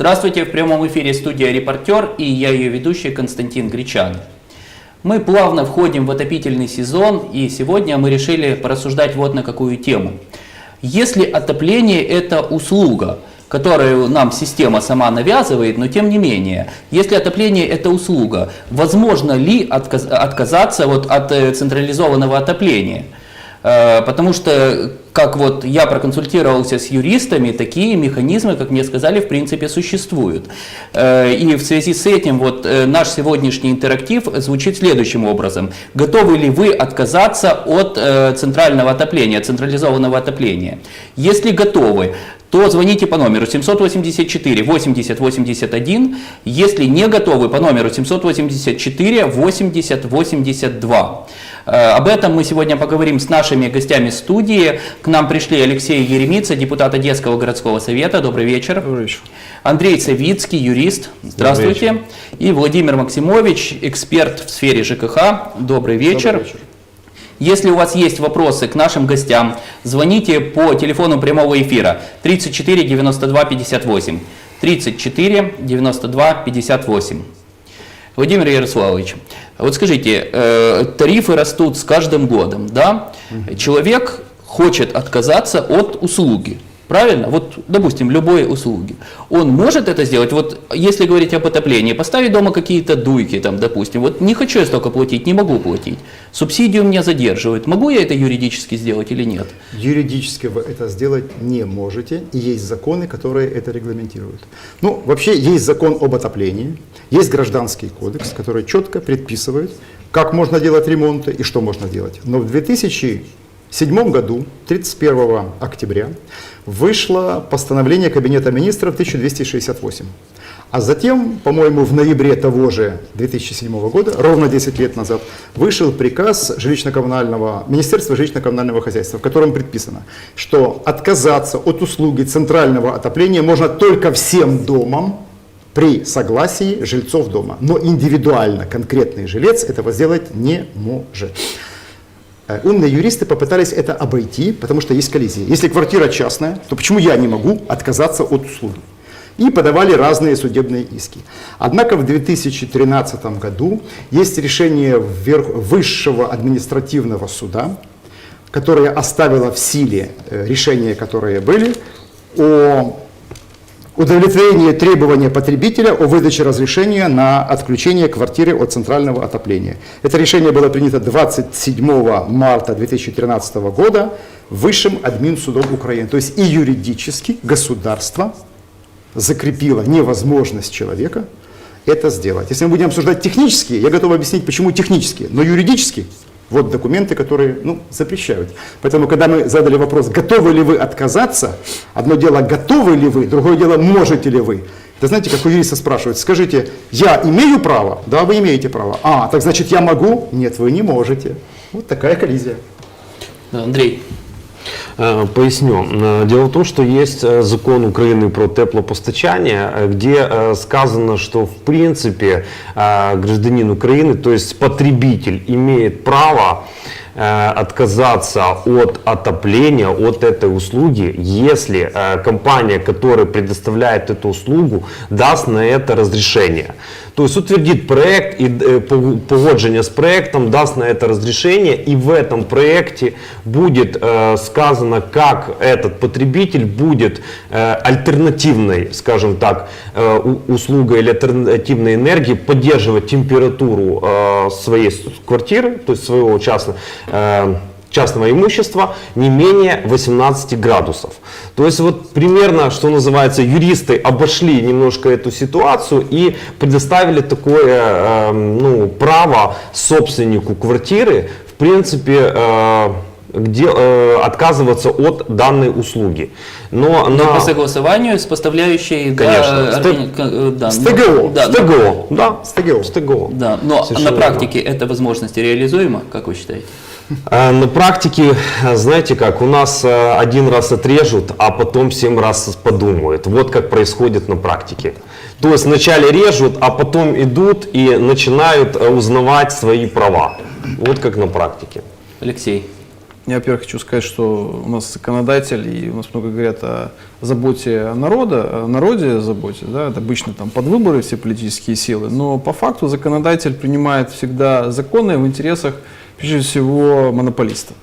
Здравствуйте, в прямом эфире студия «Репортер» и я ее ведущий Константин Гречан. Мы плавно входим в отопительный сезон и сегодня мы решили порассуждать вот на какую тему. Если отопление это услуга, которую нам система сама навязывает, но тем не менее, если отопление это услуга, возможно ли отказ- отказаться вот от э, централизованного отопления? Э, Потому что, как вот я проконсультировался с юристами, такие механизмы, как мне сказали, в принципе существуют. Э, И в связи с этим вот э, наш сегодняшний интерактив звучит следующим образом. Готовы ли вы отказаться от центрального отопления, централизованного отопления? Если готовы, то звоните по номеру 784 80 81. Если не готовы, по номеру 784 80 82. Э, Об этом мы сегодня поговорим с нашими гостями студии. К нам пришли Алексей Еремица, депутат Одесского городского совета. Добрый вечер. Добрый вечер. Андрей Савицкий, юрист. Здравствуйте. И Владимир Максимович, эксперт в сфере ЖКХ. Добрый вечер. Добрый вечер. Если у вас есть вопросы к нашим гостям, звоните по телефону прямого эфира 34 92 58. 34 92 58. Владимир Ярославович, вот скажите, э, тарифы растут с каждым годом, да? Человек хочет отказаться от услуги, правильно? Вот, допустим, любой услуги. Он может это сделать? Вот если говорить об отоплении, поставить дома какие-то дуйки, там, допустим, вот не хочу я столько платить, не могу платить. Субсидию меня задерживают. Могу я это юридически сделать или нет? Юридически вы это сделать не можете, и есть законы, которые это регламентируют. Ну, вообще есть закон об отоплении, есть гражданский кодекс, который четко предписывает, как можно делать ремонты и что можно делать. Но в 2007 году, 31 октября, вышло постановление Кабинета министров 1268. А затем, по-моему, в ноябре того же 2007 года, ровно 10 лет назад, вышел приказ жилищно-коммунального, Министерства жилищно-коммунального хозяйства, в котором предписано, что отказаться от услуги центрального отопления можно только всем домам при согласии жильцов дома. Но индивидуально конкретный жилец этого сделать не может. Э, Умные юристы попытались это обойти, потому что есть коллизия. Если квартира частная, то почему я не могу отказаться от услуги? И подавали разные судебные иски. Однако в 2013 году есть решение Высшего административного суда, которое оставило в силе э, решения, которые были, о удовлетворение требования потребителя о выдаче разрешения на отключение квартиры от центрального отопления. Это решение было принято 27 марта 2013 года Высшим админсудом Украины. То есть и юридически государство закрепило невозможность человека это сделать. Если мы будем обсуждать технические, я готов объяснить, почему технические, но юридически вот документы, которые ну, запрещают. Поэтому, когда мы задали вопрос, готовы ли вы отказаться, одно дело, готовы ли вы, другое дело, можете ли вы. Это знаете, как у юриста спрашивают, скажите, я имею право? Да, вы имеете право. А, так значит, я могу? Нет, вы не можете. Вот такая коллизия. Андрей, Поясню. Дело в том, что есть закон Украины про теплопостачание, где сказано, что в принципе гражданин Украины, то есть потребитель, имеет право э, отказаться от отопления, от этой услуги, если э, компания, которая предоставляет эту услугу, даст на это разрешение. Есть утвердит проект и э, пог- погоджение с проектом, даст на это разрешение, и в этом проекте будет э, сказано, как этот потребитель будет э, альтернативной, скажем так, э, услугой или альтернативной энергии поддерживать температуру э, своей квартиры, то есть своего частного, э, частного имущества не менее 18 градусов. То есть вот примерно, что называется, юристы обошли немножко эту ситуацию и предоставили такое э, ну, право собственнику квартиры, в принципе, э, где, э, отказываться от данной услуги. Но но на... по согласованию с поставляющей да, Конечно, с органи- к- э, да, с ну, ТГО, Да, С ТГО, да, С ТГО. с ТГО. Да, но Совершенно на верно. практике эта возможность реализуема, как вы считаете? Э, На практике, знаете как, у нас э, один раз отрежут, а потом семь раз подумают. Вот как происходит на практике. То есть вначале режут, а потом идут и начинают э, узнавать свои права. Вот как на практике. Алексей, Я, во-первых, хочу сказать, что у нас законодатель, и у нас много говорят о заботе о народа, о народе о заботе, да, это обычно там под выборы все политические силы, но по факту законодатель принимает всегда законы в интересах, прежде всего, монополистов.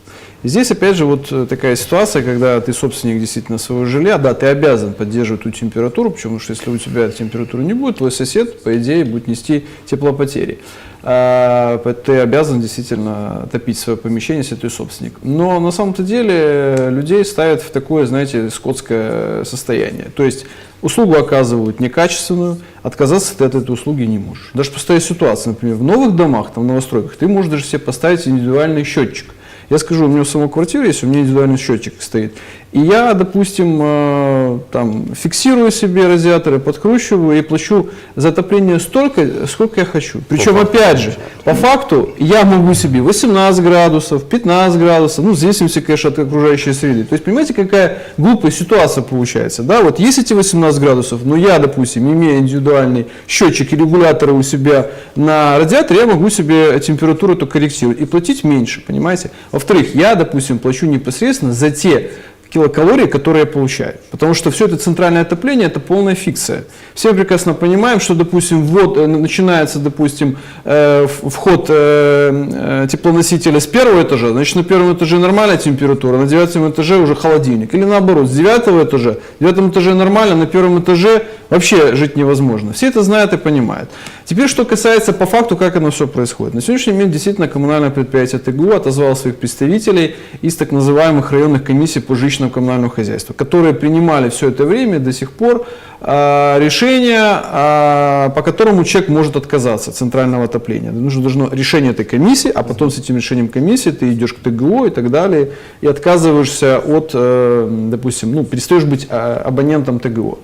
Здесь, опять же, вот э, такая ситуация, когда ты собственник действительно своего жилья, да, ты обязан поддерживать ту температуру, потому что если у тебя температуры не будет, твой сосед, по идее, будет нести теплопотери. А, Ты обязан действительно топить свое помещение, если ты собственник. Но на самом-то деле людей ставят в такое, знаете, скотское состояние. То есть услугу оказывают некачественную, отказаться ты от этой услуги не можешь. Даже поставить ситуацию, например, в новых домах, там, в новостройках, ты можешь даже себе поставить индивидуальный счетчик. Я скажу, у меня в самой квартире есть, у меня индивидуальный счетчик стоит. И я, допустим, э, там, фиксирую себе радиаторы, подкручиваю и плачу за отопление столько, сколько я хочу. Причем, опять же, по факту я могу себе 18 градусов, 15 градусов, ну, в зависимости, конечно, от окружающей среды. То есть, понимаете, какая глупая ситуация получается, да? Вот есть эти 18 градусов, но я, допустим, имея индивидуальный счетчик и регуляторы у себя на радиаторе, я могу себе температуру то корректировать и платить меньше, понимаете? Во-вторых, я, допустим, плачу непосредственно за те килокалорий, которые я получаю. Потому что все это центральное отопление – это полная фикция. Все прекрасно понимаем, что, допустим, вот, э, начинается, допустим, э, вход э, теплоносителя с первого этажа, значит, на первом этаже нормальная температура, на девятом этаже уже холодильник. Или наоборот, с девятого этажа, в девятом этаже нормально, на первом этаже вообще жить невозможно. Все это знают и понимают. Теперь, что касается по факту, как оно все происходит. На сегодняшний момент действительно коммунальное предприятие ТГУ отозвало своих представителей из так называемых районных комиссий по жилищному коммунальному хозяйству, которые принимали все это время до сих пор а, решение, а, по которому человек может отказаться от центрального отопления. Нужно должно решение этой комиссии, а потом с этим решением комиссии ты идешь к ТГУ и так далее, и отказываешься от, э, допустим, ну, перестаешь быть а, абонентом ТГУ.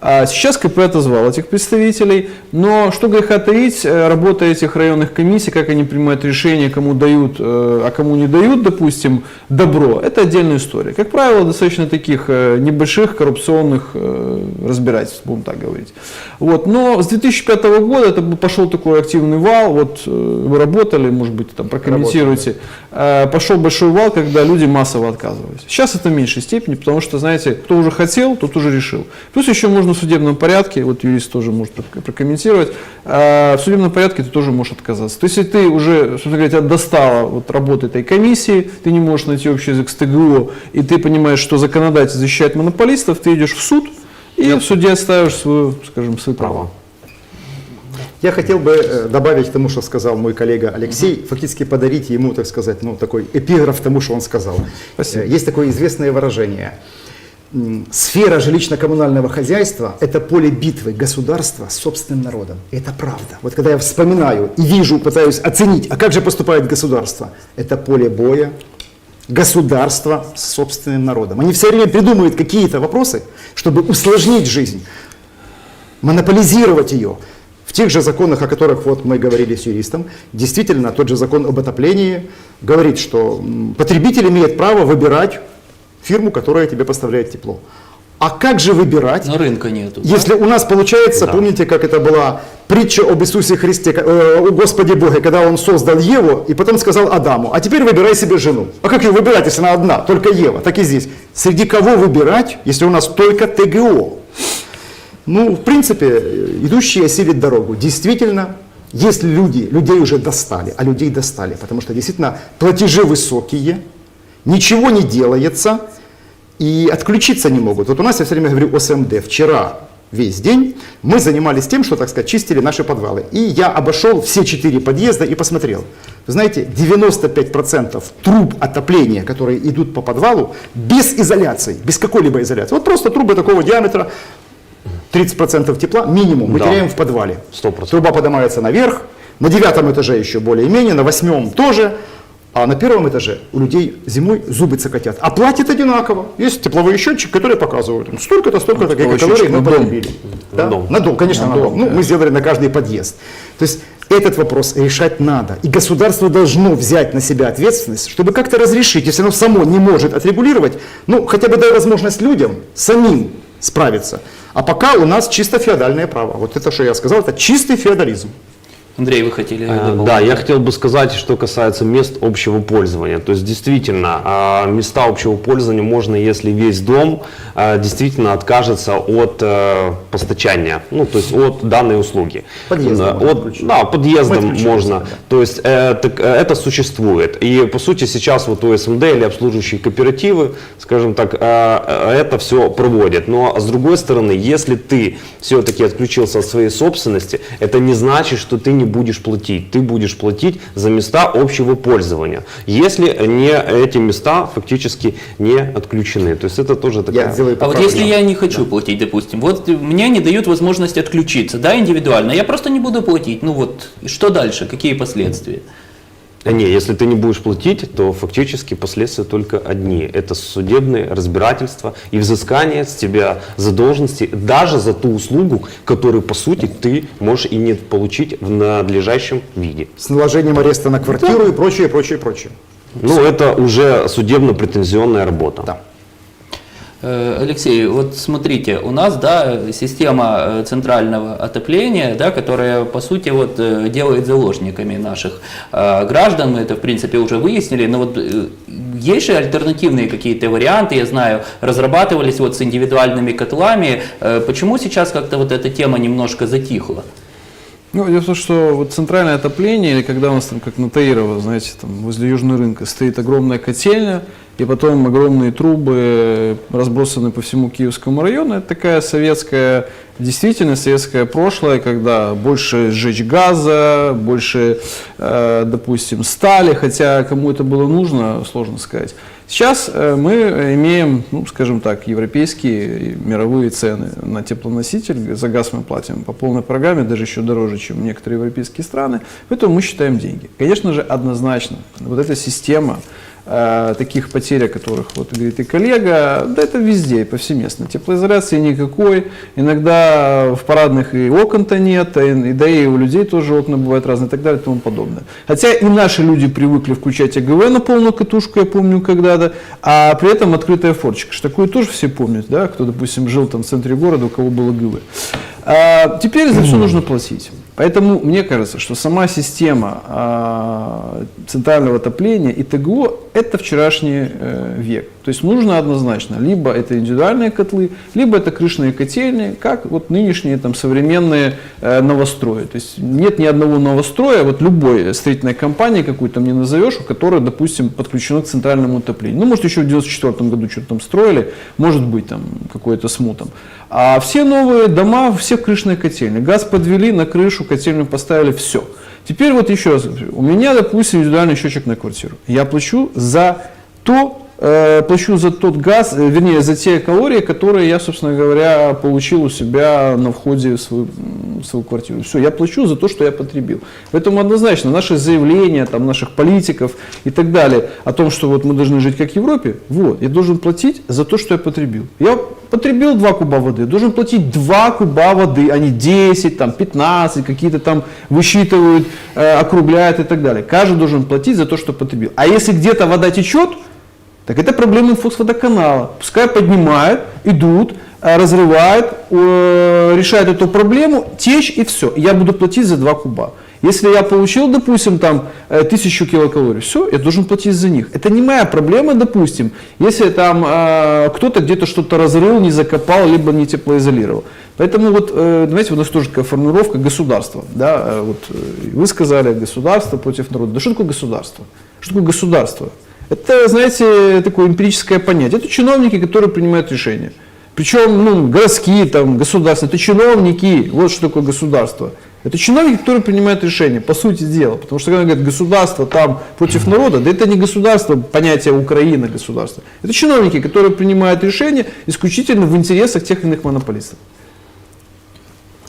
А сейчас КП отозвал этих представителей, но что греха таить, э, работа этих районных комиссий, как они принимают решения, кому дают, э, а кому не дают, допустим, добро, это отдельная история. Как правило, достаточно таких э, небольших коррупционных разбирательств, будем так говорить. Вот. Но с 2005 года это пошел такой активный вал, вот вы работали, может быть, там прокомментируйте, Э, пошел большой вал, когда люди массово отказывались. Сейчас это в меньшей степени, потому что, знаете, кто уже хотел, тот уже решил. Плюс еще можно в судебном порядке, вот юрист тоже может прок- прокомментировать, э, в судебном порядке ты тоже можешь отказаться. То есть, если ты уже, собственно говоря, тебя достала вот работа этой комиссии, ты не можешь найти общий язык с ТГУ, и ты понимаешь, что законодатель защищает монополистов, ты идешь в суд, и в суде отставишь свою, скажем, свои права. Я хотел бы э, добавить к тому, что сказал мой коллега Алексей, фактически подарить ему, так сказать, ну, такой эпиграф тому, что он сказал. Спасибо. Э, Есть такое известное выражение. Сфера жилищно-коммунального хозяйства – это поле битвы государства с собственным народом. И это правда. Вот когда я вспоминаю и вижу, пытаюсь оценить, а как же поступает государство? Это поле боя государства с собственным народом. Они все время придумывают какие-то вопросы, чтобы усложнить жизнь монополизировать ее. В тех же законах, о которых вот мы говорили с юристом, действительно тот же закон об отоплении говорит, что потребитель имеет право выбирать фирму, которая тебе поставляет тепло. А как же выбирать, Но рынка нету. да? если у нас получается, Да. помните, как это была притча об Иисусе Христе, э, о Господе Боге, когда Он создал Еву и потом сказал Адаму, а теперь выбирай себе жену. А как ее выбирать, если она одна, только Ева? Так и здесь. Среди кого выбирать, если у нас только ТГО? Ну, в принципе, идущие осилит дорогу. Действительно, если люди, людей уже достали, а людей достали, потому что действительно платежи высокие, ничего не делается, и отключиться не могут. Вот у нас, я все время говорю о СМД, вчера весь день мы занимались тем, что, так сказать, чистили наши подвалы. И я обошел все четыре подъезда и посмотрел. Вы знаете, 95% труб отопления, которые идут по подвалу, без изоляции, без какой-либо изоляции. Вот просто трубы такого диаметра, 30% тепла минимум мы Да. теряем в подвале. 100%. Труба поднимается наверх, на девятом этаже еще более-менее, на восьмом тоже, а на первом этаже у людей зимой зубы цокотят. А платят одинаково. Есть тепловые счетчики, которые показывают, ну, столько-то, столько-то Тепловой гигакалорий счетчик мы на дом. потребили. Да? На дом. На дом, конечно, на, дом. Ну, мы сделали на каждый подъезд. То есть этот вопрос решать надо. И государство должно взять на себя ответственность, чтобы как-то разрешить, если оно само не может отрегулировать, ну, хотя бы дай возможность людям самим справиться. А пока у нас чисто феодальное право. Вот это, что я сказал, это чистый феодализм. Андрей, вы хотели Э, дополнить? Да, я хотел бы сказать, что касается мест общего пользования. То есть действительно, а, места общего пользования можно, если весь дом а, действительно откажется от э, постачания, ну то есть от данной услуги. Подъездом можно от, отключить. Да, подъездом можно. да. То есть э, так, э, это существует. И по сути сейчас вот ОСМД или обслуживающие кооперативы, скажем так, это все проводят. Но с другой стороны, если ты все-таки отключился от своей собственности, это не значит, что ты не будешь платить. Ты будешь платить за места общего пользования, если не эти места фактически не отключены. То есть это тоже такая... Я сделаю А вот если я не хочу платить, допустим, вот мне не дают возможность отключиться, да, индивидуально, я просто не буду платить, ну вот, что дальше, какие последствия? А Не, если ты не будешь платить, то фактически последствия только одни. Это судебные разбирательства и взыскание с тебя задолженности даже за ту услугу, которую, по сути, ты можешь и не получить в надлежащем виде. С наложением ареста на квартиру и прочее, прочее, прочее. Ну, это уже судебно-претензионная работа. Да. Э, Алексей, вот смотрите, у нас, да, система э, центрального отопления, да, которая, по сути, вот э, делает заложниками наших граждан, мы это, в принципе, уже выяснили, но вот есть же альтернативные какие-то варианты, я знаю, разрабатывались вот с индивидуальными котлами, почему сейчас как-то вот эта тема немножко затихла? Ну, дело в том, что вот центральное отопление, или когда у нас там, как на Таирово, знаете, там возле Южного рынка стоит огромная котельня, и потом огромные трубы разбросаны по всему Киевскому району, это такая советская действительность, советское прошлое, когда больше сжечь газа, больше, э, допустим, стали, хотя кому это было нужно, сложно сказать. Сейчас э, мы имеем, ну, скажем так, европейские мировые цены на теплоноситель. За газ мы платим по полной программе, даже еще дороже, чем некоторые европейские страны. Поэтому мы считаем деньги. Конечно же, однозначно, вот эта система э, таких потерь, о которых вот говорит и коллега, да это везде, повсеместно. Теплоизоляции никакой, иногда в парадных и окон-то нет, и, и да и у людей тоже окна бывают разные и так далее и тому подобное. Хотя и наши люди привыкли включать АГВ на полную катушку, я помню когда-то, а при этом открытая форчика. Что такое тоже все помнят, да, кто, допустим, жил там в центре города, у кого было АГВ. А, теперь за все нужно платить. Поэтому мне кажется, что сама система а, центрального отопления и ТГО – это вчерашний э, век. То есть нужно однозначно, либо это индивидуальные котлы, либо это крышные котельные, как вот нынешние там современные э, новострои. То есть нет ни одного новостроя, вот любой строительной компании, какую там не назовешь, у которой, допустим, подключено к центральному отоплению. Ну, может, еще в 94 году что-то там строили, может быть, там какой-то смутом. А все новые дома, все крышные котельные. Газ подвели на крышу, котельную поставили, все. Теперь вот еще раз, у меня, допустим, индивидуальный счетчик на квартиру. Я плачу за то, плачу за тот газ, э, вернее, за те калории, которые я, собственно говоря, получил у себя на входе в свою, в свою квартиру. Все, я плачу за то, что я потребил. Поэтому однозначно наши заявления, там, наших политиков и так далее о том, что вот мы должны жить как в Европе, вот, я должен платить за то, что я потребил. Я потребил 2 куба воды, должен платить 2 куба воды, а не 10, там, 15, какие-то там высчитывают, э, округляют и так далее. Каждый должен платить за то, что потребил. А если где-то вода течет, так это проблема инфосводоканала. Пускай поднимают, идут, э, разрывают, э, решают эту проблему, течь и все. Я буду платить за 2 куба. Если я получил, допустим, там э, тысячу килокалорий, все, я должен платить за них. Это не моя проблема, допустим, если там э, кто-то где-то что-то разрыл, не закопал, либо не теплоизолировал. Поэтому вот, э, знаете, у нас тоже такая формулировка государства. Да? Вот, вы сказали государство против народа. Да что такое государство? Что такое государство? Это, знаете, такое эмпирическое понятие. Это чиновники, которые принимают решения. Причем, ну, городские, там, государства, это чиновники, вот что такое государство. Это чиновники, которые принимают решения, по сути дела. Потому что, когда говорят государство там против народа, да это не государство, понятие Украина государство. Это чиновники, которые принимают решения исключительно в интересах тех или иных монополистов.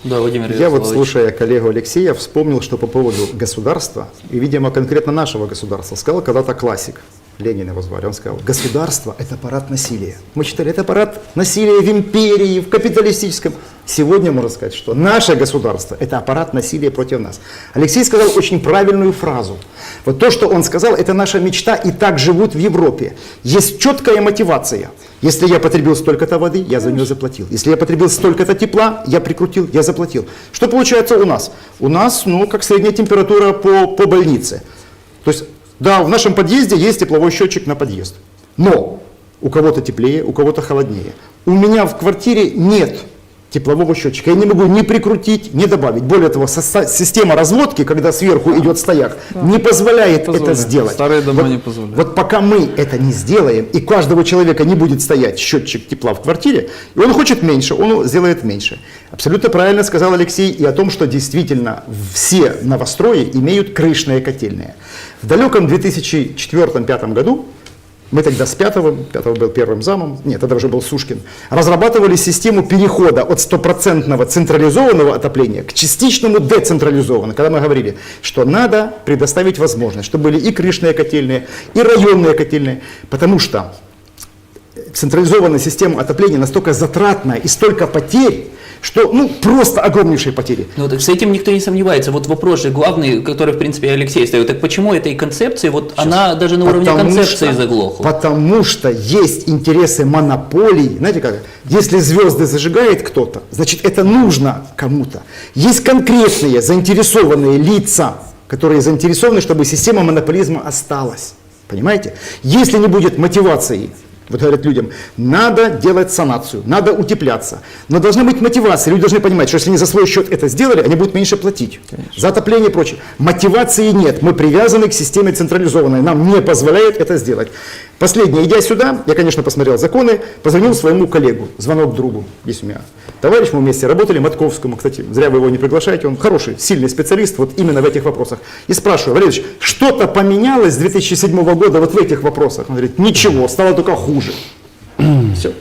Да, Владимир Я вот, слушая коллегу Алексея, вспомнил, что по поводу государства, и, видимо, конкретно нашего государства, сказал когда-то классик, Ленин его звали, он сказал, государство – это аппарат насилия. Мы считали, это аппарат насилия в империи, в капиталистическом. Сегодня можно сказать, что наше государство – это аппарат насилия против нас. Алексей сказал очень правильную фразу. Вот то, что он сказал, это наша мечта, и так живут в Европе. Есть четкая мотивация. Если я потребил столько-то воды, я за нее заплатил. Если я потребил столько-то тепла, я прикрутил, я заплатил. Что получается у нас? У нас, ну, как средняя температура по, по больнице. То есть, да, в нашем подъезде есть тепловой счетчик на подъезд. Но у кого-то теплее, у кого-то холоднее. У меня в квартире нет теплового счетчика. Я не могу ни прикрутить, ни добавить. Более того, система разводки, когда сверху идет стояк, не позволяет это Позволяет. сделать. Старые дома вот, не позволяют. Вот пока мы это не сделаем, и каждого человека не будет стоять счетчик тепла в квартире, и он хочет меньше, он сделает меньше. Абсолютно правильно сказал Алексей и о том, что действительно все новострои имеют крышные котельные. В далеком 2004-2005 году мы тогда с Пятовым, Пятов был первым замом, нет, тогда уже был Сушкин, разрабатывали систему перехода от стопроцентного централизованного отопления к частичному децентрализованному, когда мы говорили, что надо предоставить возможность, чтобы были и крышные котельные, и районные котельные, потому что централизованная система отопления настолько затратная и столько потерь, что ну просто огромнейшие потери. Ну, так с этим никто не сомневается. Вот вопрос же главный, который, в принципе, Алексей ставил. Так почему этой концепции, вот она даже на уровне Потому концепции что- заглохла? Потому что есть интересы монополий. Знаете как? Если звезды зажигает кто-то, значит это нужно кому-то. Есть конкретные заинтересованные лица, которые заинтересованы, чтобы система монополизма осталась. Понимаете? Если не будет мотивации вот говорят людям, надо делать санацию, надо утепляться. Но должна быть мотивация. Люди должны понимать, что если они за свой счет это сделали, они будут меньше платить. За отопление и прочее. Мотивации нет. Мы привязаны к системе централизованной. Нам не позволяет это сделать. Последнее. Идя сюда, я, конечно, посмотрел законы, позвонил своему коллегу, звонок другу. Есть у меня товарищ, мы вместе работали, Матковскому. Кстати, зря вы его не приглашаете, он хороший, сильный специалист вот именно в этих вопросах. И спрашиваю, Валерьевич, что-то поменялось с 2007 года вот в этих вопросах? Он говорит, ничего, стало только хуже. Все.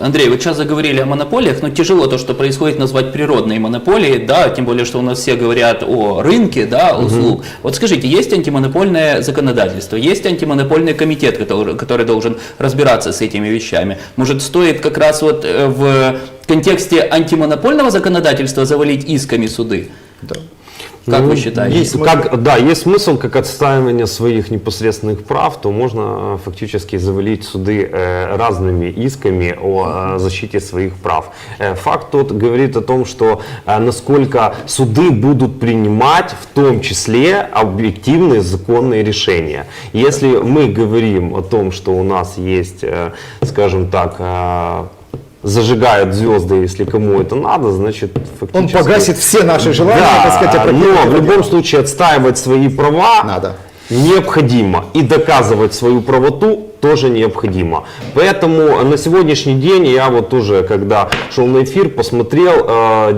Андрей, вот сейчас заговорили о монополиях, но тяжело то, что происходит, назвать природной монополией, да, тем более, что у нас все говорят о рынке, да, услуг. Вот скажите, есть антимонопольное законодательство, есть антимонопольный комитет, который, который должен разбираться с этими вещами. Может, стоит как раз вот э, в контексте антимонопольного законодательства завалить исками суды? Да. Как Ну, вы считаете? есть Как, да, есть смысл как отстаивание своих непосредственных прав, то можно э, фактически завалить суды э, разными исками о э, защите своих прав. Э, факт тот говорит о том, что э, насколько суды будут принимать в том числе объективные законные решения. Если мы говорим о том, что у нас есть, э, скажем так, э, зажигают звезды, если кому это надо, значит Он фактически... погасит все наши желания, Да, так сказать, опрокинуть но в любом случае отстаивать свои права Надо. необходимо. И доказывать свою правоту тоже необходимо. Поэтому на сегодняшний день я вот тоже, когда шел на эфир, посмотрел,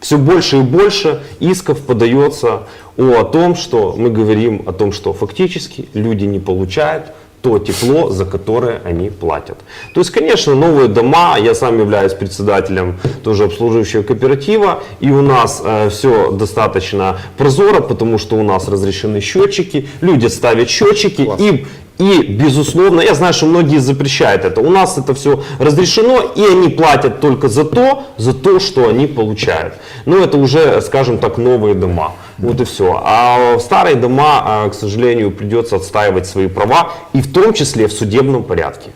все больше и больше исков подается о том, что мы говорим о том, что фактически люди не получают то тепло, за которое они платят. То есть, конечно, новые дома, я сам являюсь председателем тоже обслуживающего кооператива, и у нас все достаточно прозоро, потому что у нас разрешены счетчики, люди ставят счетчики, Класс. и и, безусловно, я знаю, что многие запрещают это. У нас это все разрешено, и они платят только за то, за то, что они получают. Но это уже, скажем так, новые дома. Вот и все. А старые дома, а, к сожалению, придется отстаивать свои права, и в том числе в судебном порядке.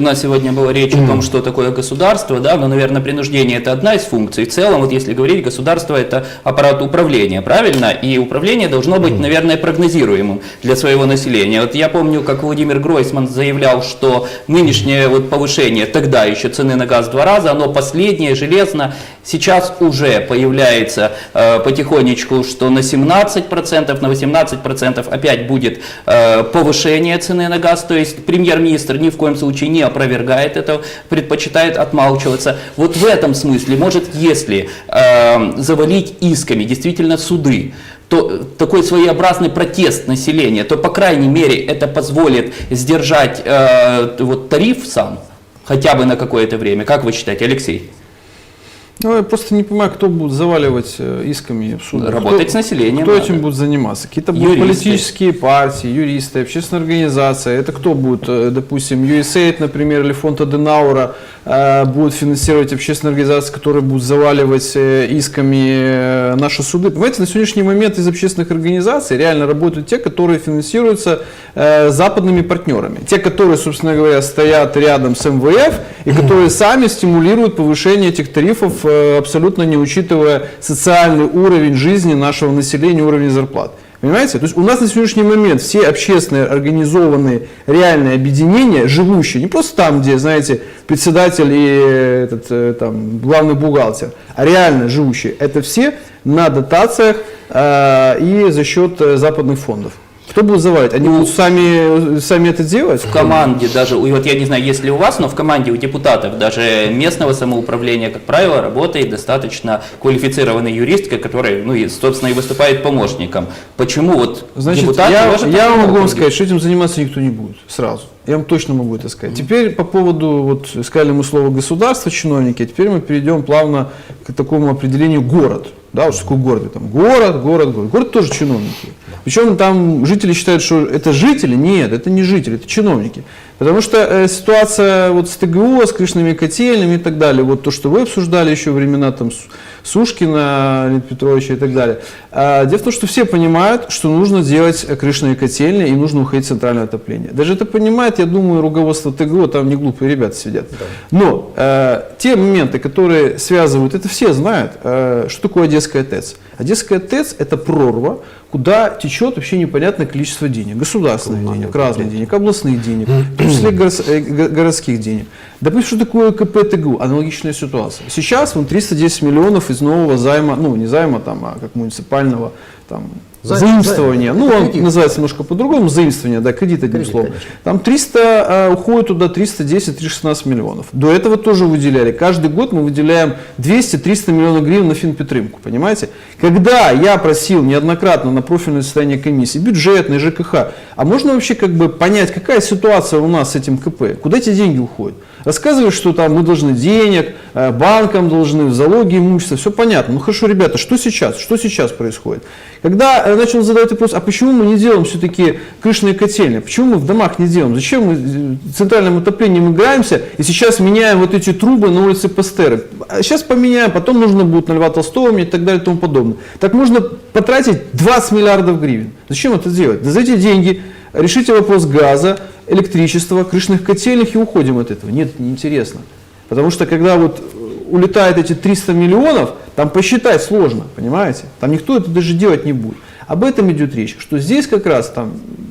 У нас сегодня была речь о том, что такое государство, да, но, наверное, принуждение это одна из функций. В целом, вот если говорить, государство это аппарат управления, правильно? И управление должно быть, наверное, прогнозируемым для своего населения. Вот я помню, как Владимир Гройсман заявлял, что нынешнее вот повышение тогда еще цены на газ в два раза, оно последнее, железно, сейчас уже появляется э, потихонечку, что на 17%, на 18% опять будет э, повышение цены на газ, то есть премьер-министр ни в коем случае не опровергает это, предпочитает отмалчиваться. Вот в этом смысле, может, если э, завалить исками действительно суды, то такой своеобразный протест населения, то, по крайней мере, это позволит сдержать э, вот тариф сам, хотя бы на какое-то время. Как вы считаете, Алексей? Ну, я просто не понимаю, кто будет заваливать э, исками в суд. Работать Кто- с населением Кто надо. этим будет заниматься? Какие-то будут Юристы. политические партии, юристы, общественная организация. Это кто будет, э, допустим, USAID, например, или фонд Аденаура э, будет финансировать общественные организации, которые будут заваливать исками наши суды. Понимаете, на сегодняшний момент из общественных организаций реально работают те, которые финансируются западными партнерами. Те, которые, собственно говоря, стоят рядом с МВФ и которые сами стимулируют повышение этих тарифов, абсолютно не учитывая социальный уровень жизни нашего населения, уровень зарплат. Понимаете? То есть у нас на сегодняшний момент все общественные, организованные, реальные объединения, живущие, не просто там, где, знаете, председатель и э, этот, э, там, главный бухгалтер, а реально живущие, это все на дотациях э, и за счет э, западных фондов. Кто будет заваливать? Они будут сами, сами это делать? В команде даже, и вот я не знаю, есть ли у вас, но в команде у депутатов даже местного самоуправления, как правило, работает достаточно квалифицированный юрист, который, ну, и, собственно, и выступает помощником. Почему вот Значит, депутаты я, ваши я могу вам сказать, что этим заниматься никто не будет сразу. Я вам точно могу это сказать. Теперь по поводу, вот сказали мы слово государство, чиновники, а теперь мы перейдем плавно к такому определению город. Да, вот что такое город? Там город, город, город. Город тоже чиновники. Причем там жители считают, что это жители. Нет, это не жители, это чиновники. Потому что э, ситуация вот с ТГО, с крышными котельными и так далее, вот то, что вы обсуждали еще времена там Су- Сушкина, Леонида Петровича и так далее. А, дело в том, что все понимают, что нужно делать крышные котельные и нужно уходить в центральное отопление. Даже это понимает, я думаю, руководство ТГО, там не глупые ребята сидят. Но э, те моменты, которые связывают, это все знают, э, что такое Одесская ТЭЦ. Одесская ТЭЦ – это прорва, куда течет вообще непонятное количество денег. Государственных денег, разных денег, областных денег, в том числе горос- э, го- городских денег. Допустим, что такое КПТГУ? Аналогичная ситуация. Сейчас вон 310 миллионов из нового займа, ну не займа там, а как муниципального там, Займ, заимствования. займ. Ну, он кредит. называется немножко по-другому, заимствование, да, кредит одним Кредит, словом. конечно. Там 300, э, уходит туда 310-316 миллионов. До этого тоже выделяли. Каждый год мы выделяем 200-300 миллионов гривен на финпетримку, понимаете? Когда я просил неоднократно на профильное состояние комиссии, бюджетной, ЖКХ, а можно вообще как бы понять, какая ситуация у нас с этим КП? Куда эти деньги уходят? Рассказывают, что там мы должны денег, э, банкам должны, в залоги имущества, все понятно. Ну хорошо, ребята, что сейчас? Что сейчас происходит? Когда я начал задавать вопрос, а почему мы не делаем все-таки крышные котельные? Почему мы в домах не делаем? Зачем мы э, отоплении мы играемся и сейчас меняем вот эти трубы на улице Пастеры? А сейчас поменяем, потом нужно будет на Льва Толстого и так далее и тому подобное. Так можно потратить 20 миллиардов гривен. Зачем это делать? Да за эти деньги решите вопрос газа, электричества, крышных котельных и уходим от этого. Нет, неинтересно. Потому что когда вот э, улетают эти 300 миллионов, там посчитать сложно, понимаете? Там никто это даже делать не будет. Об этом идет речь, что здесь как раз там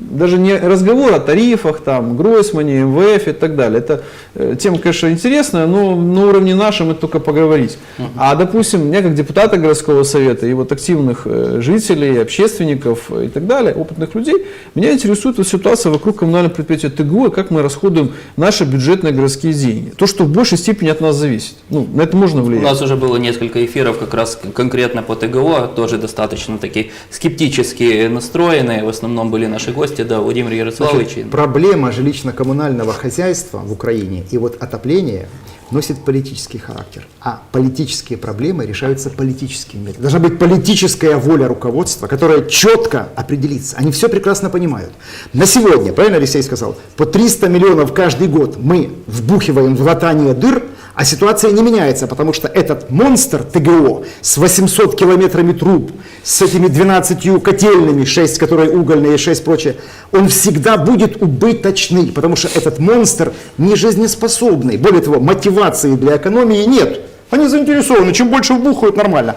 даже не разговор о тарифах, там, Гройсмане, МВФ и так далее. Это э, тема, конечно, интересная, но на уровне нашем это только поговорить. А, допустим, меня как депутата городского совета и вот активных э, жителей, общественников и так далее, опытных людей, меня интересует вот ситуация вокруг коммунального предприятия ТГУ и как мы расходуем наши бюджетные городские деньги. То, что в большей степени от нас зависит. Ну, на это можно У влиять. нас уже было несколько эфиров как раз конкретно по ТГО, тоже достаточно такие скептически настроенные, в основном были наши гости, да, Владимир Ярославович. Значит, проблема жилищно-коммунального хозяйства в Украине и вот отопление носит политический характер. А политические проблемы решаются политическим методом. Должна быть политическая воля руководства, которая четко определится. Они все прекрасно понимают. На сегодня, правильно Алексей сказал, по 300 миллионов каждый год мы вбухиваем в латание дыр, а ситуация не меняется, потому что этот монстр ТГО с 800 километрами труб, с этими 12 котельными, 6, которые угольные, 6 прочее, он всегда будет убыточный, потому что этот монстр не жизнеспособный. Более того, мотивации для экономии нет. Они заинтересованы, чем больше вбухают, нормально.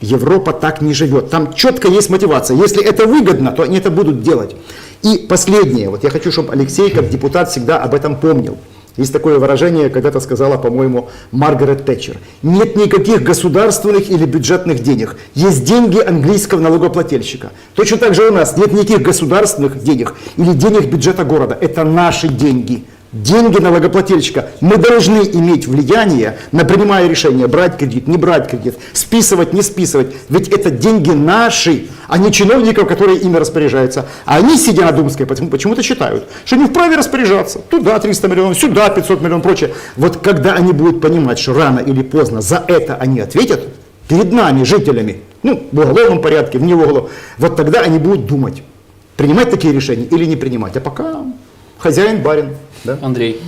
Европа так не живет. Там четко есть мотивация. Если это выгодно, то они это будут делать. И последнее, вот я хочу, чтобы Алексей, как депутат, всегда об этом помнил. Есть такое выражение, когда-то сказала, по-моему, Маргарет Тэтчер. Нет никаких государственных или бюджетных денег. Есть деньги английского налогоплательщика. Точно так же у нас нет никаких государственных денег или денег бюджета города. Это наши деньги. Деньги налогоплательщика. Мы должны иметь влияние на принимая решение, брать кредит, не брать кредит, списывать, не списывать. Ведь это деньги наши, а не чиновников, которые ими распоряжаются. А они, сидя на Думской, почему- почему-то считают, что они вправе распоряжаться. Туда 300 миллионов, сюда 500 миллионов, прочее. Вот когда они будут понимать, что рано или поздно за это они ответят, перед нами, жителями, ну, в уголовном порядке, вне уголов, вот тогда они будут думать, принимать такие решения или не принимать. А пока хозяин барин. Да? Андрей.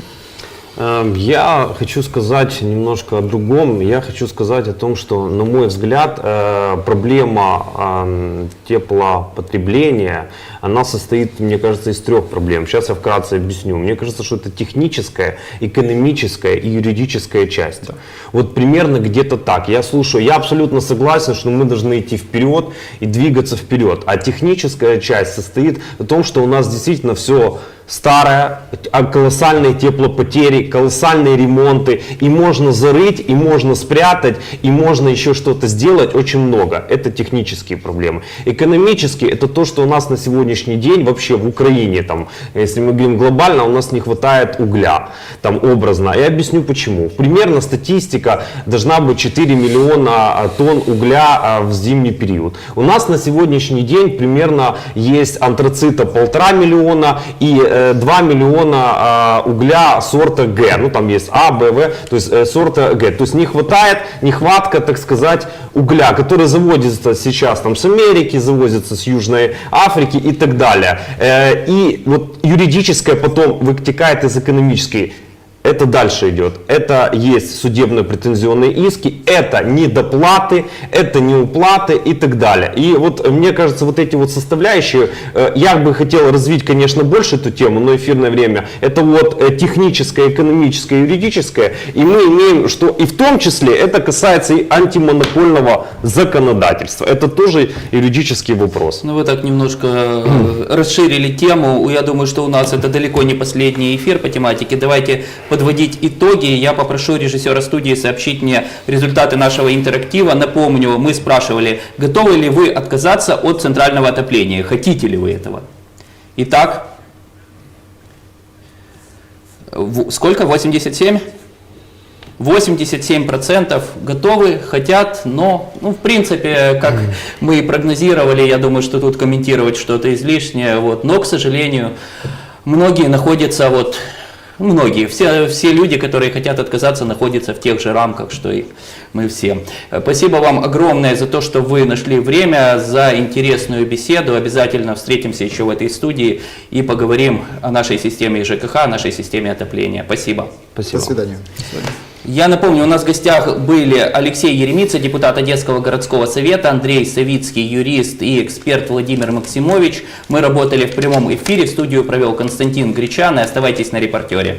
Э, Я хочу сказать немножко о другом. Я хочу сказать о том, что, на мой взгляд, э, проблема э, теплопотребления, она состоит, мне кажется, из трех проблем. Сейчас я вкратце объясню. Мне кажется, что это техническая, экономическая и юридическая часть. Вот примерно где-то так. Я слушаю, я абсолютно согласен, что мы должны идти вперед и двигаться вперед. А техническая часть состоит в том, что у нас действительно все старое, а колоссальные теплопотери, колоссальные ремонты, и можно зарыть, и можно спрятать, и можно еще что-то сделать очень много. Это технические проблемы. Экономические, это то, что у нас на сегодняшний день вообще в Украине, там, если мы говорим глобально, у нас не хватает угля, там образно. Я объясню почему. Примерно статистика должна быть 4 миллиона а, тонн угля а, в зимний период. У нас на сегодняшний день примерно есть антрацита полтора миллиона и э, 2 миллиона а, угля сорта Г. Ну там есть А, Б, В, то есть э, сорта Г. То есть не хватает, нехватка, так сказать, угля, который заводится сейчас там с Америки, завозится с Южной Африки и так далее. Э, И вот юридическое потом вытекает из экономической. Это дальше идет. Это есть судебно-претензионные иски, это недоплаты, это неуплаты и так далее. И вот мне кажется, вот эти вот составляющие, э, я бы хотел развить, конечно, больше эту тему, но эфирное время, это вот э, техническое, экономическое, юридическое, и мы имеем, что и в том числе это касается и антимонопольного законодательства. Это тоже юридический вопрос. Ну, вы так немножко э, расширили тему. Я думаю, что у нас это далеко не последний эфир по тематике. Давайте подводить итоги. Я попрошу режиссера студии сообщить мне результаты нашего интерактива. Напомню, мы спрашивали, готовы ли вы отказаться от центрального отопления? Хотите ли вы этого? Итак, сколько? 87? 87% готовы, хотят, но, ну, в принципе, как мы и прогнозировали, я думаю, что тут комментировать что-то излишнее, вот, но, к сожалению, многие находятся вот, многие, все, все люди, которые хотят отказаться, находятся в тех же рамках, что и мы все. Спасибо вам огромное за то, что вы нашли время, за интересную беседу. Обязательно встретимся еще в этой студии и поговорим о нашей системе ЖКХ, о нашей системе отопления. Спасибо. Спасибо. До свидания. Я напомню, у нас в гостях были Алексей Еремица, депутат Одесского городского совета, Андрей Савицкий, юрист и эксперт Владимир Максимович. Мы работали в прямом эфире, студию провел Константин Гречан. И оставайтесь на репортере.